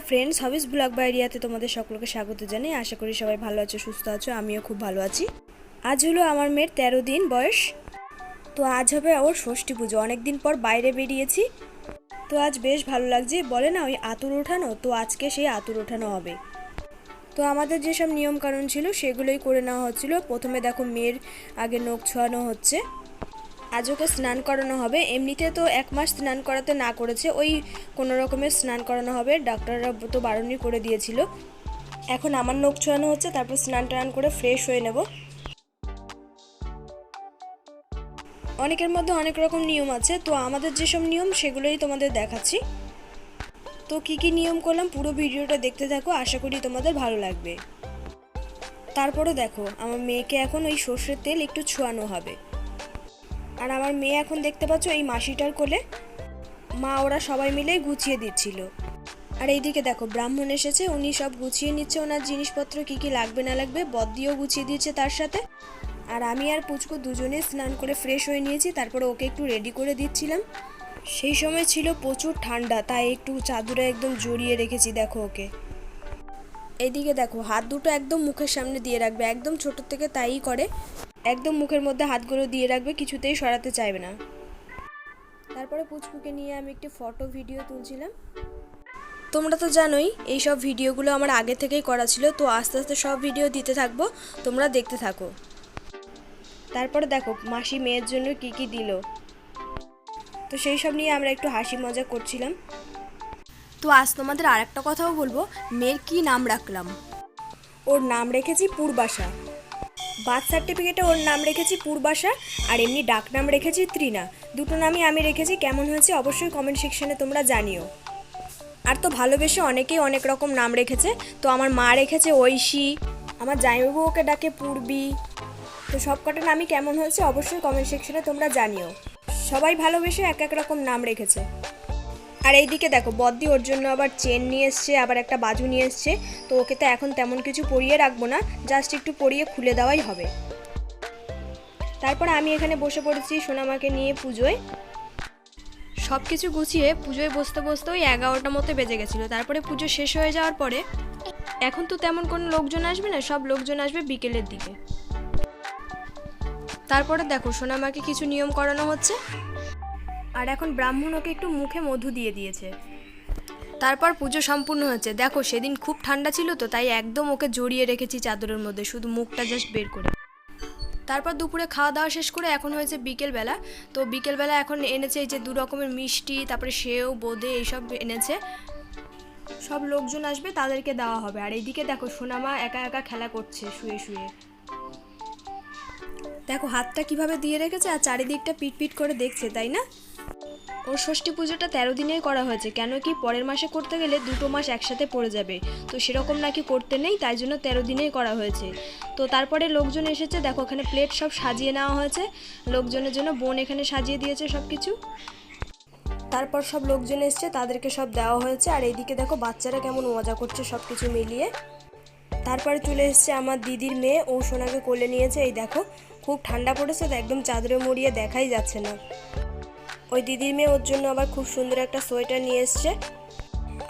Friends hobbies blog বাইরিয়াতে তোমাদের সকলকে স্বাগত জানাই। আশা করি সবাই ভালো আছো, সুস্থ আছো, আমিও খুব ভালো আছি। আজ হলো আমার মেয়ের তেরো দিন বয়স। তো আজ হবে ওর ষষ্ঠী পুজো। অনেক দিন পর বাইরে বেরিয়েছি। তো আজ বেশ ভালো লাগছে। বলে না, ওই আতুর ওঠানো, তো আজকে সেই আতুর ওঠানো হবে। তো আমাদের যেসব নিয়মকানুন ছিল, সেগুলোই করে নেওয়া হচ্ছিল। প্রথমে দেখো মেয়ের আগে নখ ছোঁয়ানো হচ্ছে। আজ ওকে স্নান করানো হবে। এমনিতে তো এক মাস স্নান করাতে না করেছে, ওই কোনো রকমের স্নান করানো হবে। ডাক্তাররা তো বারণই করে দিয়েছিল। এখন আমার নখ ছোঁয়ানো হচ্ছে, তারপর স্নান টান করে ফ্রেশ হয়ে নেব। অনেকের মধ্যে অনেক রকম নিয়ম আছে, তো আমাদের যেসব নিয়ম সেগুলোই তোমাদের দেখাচ্ছি। তো কি কি নিয়ম করলাম পুরো ভিডিওটা দেখতে থাকো, আশা করি তোমাদের ভালো লাগবে। তারপরে দেখো, আমার মেয়েকে এখন ওই সর্ষের তেল একটু ছোঁয়ানো হবে। আর আমার মেয়ে এখন দেখতে পাচ্ছ এই মাসিটার কোলে। মা ওরা সবাই মিলেই গুছিয়ে দিচ্ছিল। আর এইদিকে দেখো, ব্রাহ্মণ এসেছে, উনি সব গুছিয়ে নিচ্ছে, ওনার জিনিসপত্র কি কি লাগবে না লাগবে বদ্দিও গুছিয়ে দিচ্ছে তার সাথে। আর আমি আর পুচকু দুজনে স্নান করে ফ্রেশ হয়ে নিয়েছি, তারপরে ওকে একটু রেডি করে দিচ্ছিলাম। সেই সময় ছিল প্রচুর ঠান্ডা, তাই একটু চাদরে একদম জড়িয়ে রেখেছি, দেখো ওকে। এদিকে দেখো, হাত দুটো একদম মুখের সামনে দিয়ে রাখবে, একদম ছোট থেকে তাই করে। একদম মুখের মধ্যে হাতগুলো দিয়ে রাখবে, কিছুতেই সরাতে চাইবে না। তারপরে পুচকুকে নিয়ে আমি একটি ফটো ভিডিও তুলছিলাম। তোমরা তো জানোই, এই সব ভিডিওগুলো আমার আগে থেকেই করা ছিল, তো আস্তে আস্তে সব ভিডিও দিতে থাকব, তোমরা দেখতে থাকো। তারপরে দেখো, মাসি মেয়ের জন্য কি কি দিল। তো সেই সব নিয়ে আমরা একটু হাসি মজা করছিলাম। তো আজ তোমাদের আর একটা কথাও বলব, মেয়ের কি নাম রাখলাম? ওর নাম রেখেছি পূর্বাশা। বার্থ সার্টিফিকেটে ওর নাম রেখেছি পূর্বাশা আর এমনি ডাক নাম রেখেছি ত্রিনা। দুটো নামই আমি রেখেছি, কেমন হয়েছে অবশ্যই কমেন্ট সেকশনে তোমরা জানিও। আর তো ভালোবেসে অনেকেই অনেক রকম নাম রেখেছে, তো আমার মা রেখেছে ঐশী, আমার জামাইবাবু ওকে ডাকে পূর্বী। তো সব কটা নামই কেমন হয়েছে অবশ্যই কমেন্ট সেকশনে তোমরা জানিও। সবাই ভালোবেসে এক এক রকম নাম রেখেছে। আর এইদিকে দেখো, বদ্দি ওর জন্য আবার চেন নিয়ে এসছে, আবার একটা বাজু নিয়ে এসছে। তো ওকে তো এখন তেমন কিছু পরিয়ে রাখব না জাস্ট একটু পরিয়ে খুলে দেওয়াই হবে। তারপর আমি এখানে বসে পড়েছি সোনামাকে নিয়ে পুজোয়। সব কিছু গুছিয়ে পুজোয় বসতে বসতে ওই এগারোটা মতো বেজে গেছিল। তারপরে পুজো শেষ হয়ে যাওয়ার পরে এখন তো তেমন কোনো লোকজন আসবে না, সব লোকজন আসবে বিকেলের দিকে। তারপরে দেখো, সোনামাকে কিছু নিয়ম করানো হচ্ছে। আর এখন ব্রাহ্মণ ওকে একটু মুখে মধু দিয়ে দিয়েছে। তারপর পুজো সম্পূর্ণ হচ্ছে। দেখো, সেদিন খুব ঠান্ডা ছিল তো, তাই একদম ওকে জড়িয়ে রেখেছি চাদরের মধ্যে, শুধু মুখটা জাস্ট বের করে। তারপর দুপুরে খাওয়া দাওয়া শেষ করে এখন হয়েছে বিকেলবেলা। তো বিকেলবেলা এখন এনেছে এই যে দু রকমের মিষ্টি, তারপরে সেও, বোঁদে এইসব এনেছে। সব লোকজন আসবে, তাদেরকে দেওয়া হবে। আর এইদিকে দেখো, সোনামা একা একা খেলা করছে শুয়ে শুয়ে। দেখো, হাতটা কীভাবে দিয়ে রেখেছে আর চারিদিকটা পিটপিট করে দেখছে, তাই না? ওর ষষ্ঠী পুজোটা তেরো দিনেই করা হয়েছে। কেন কি পরের মাসে করতে গেলে দুটো মাস একসাথে পড়ে যাবে। তো সেরকম নাকি করতে নেই, তাই জন্য তেরো দিনেই করা হয়েছে। তো তারপরে লোকজন এসেছে, দেখো ওখানে প্লেট সব সাজিয়ে নেওয়া হয়েছে। লোকজনের জন্য বোন এখানে সাজিয়ে দিয়েছে সব কিছু তারপর সব লোকজন এসছে, তাদেরকে সব দেওয়া হয়েছে। আর এইদিকে দেখো বাচ্চারা কেমন মজা করছে সব কিছু মিলিয়ে। তারপরে চলে এসছে আমার দিদির মেয়ে, ও সোনাকে কোলে নিয়েছে। এই দেখো, খুব ঠান্ডা পড়েছে, তো একদম চাদরে মুড়িয়ে দেখাই যাচ্ছে না। ওই দিদির মেয়ে ওর জন্য আবার খুব সুন্দর একটা সোয়েটার নিয়ে এসছে।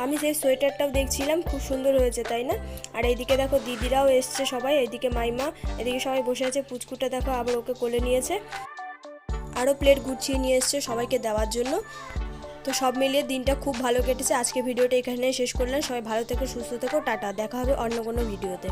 আমি সেই সোয়েটারটাও দেখছিলাম, খুব সুন্দর হয়েছে, তাই না? আর এইদিকে দেখো দিদিরাও এসছে সবাই, এইদিকে মাইমা, এদিকে সবাই বসে আছে, পুচকুটা দেখো আবার ওকে কোলে নিয়েছে। আরও প্লেট গুছিয়ে নিয়ে এসছে সবাইকে দেওয়ার জন্য। তো সব মিলিয়ে দিনটা খুব ভালো কেটেছে। আজকে ভিডিওটা এখানে শেষ করলাম। সবাই ভালো থেকো, সুস্থ থেকো, টাটা। দেখা হবে অন্য কোনো ভিডিওতে।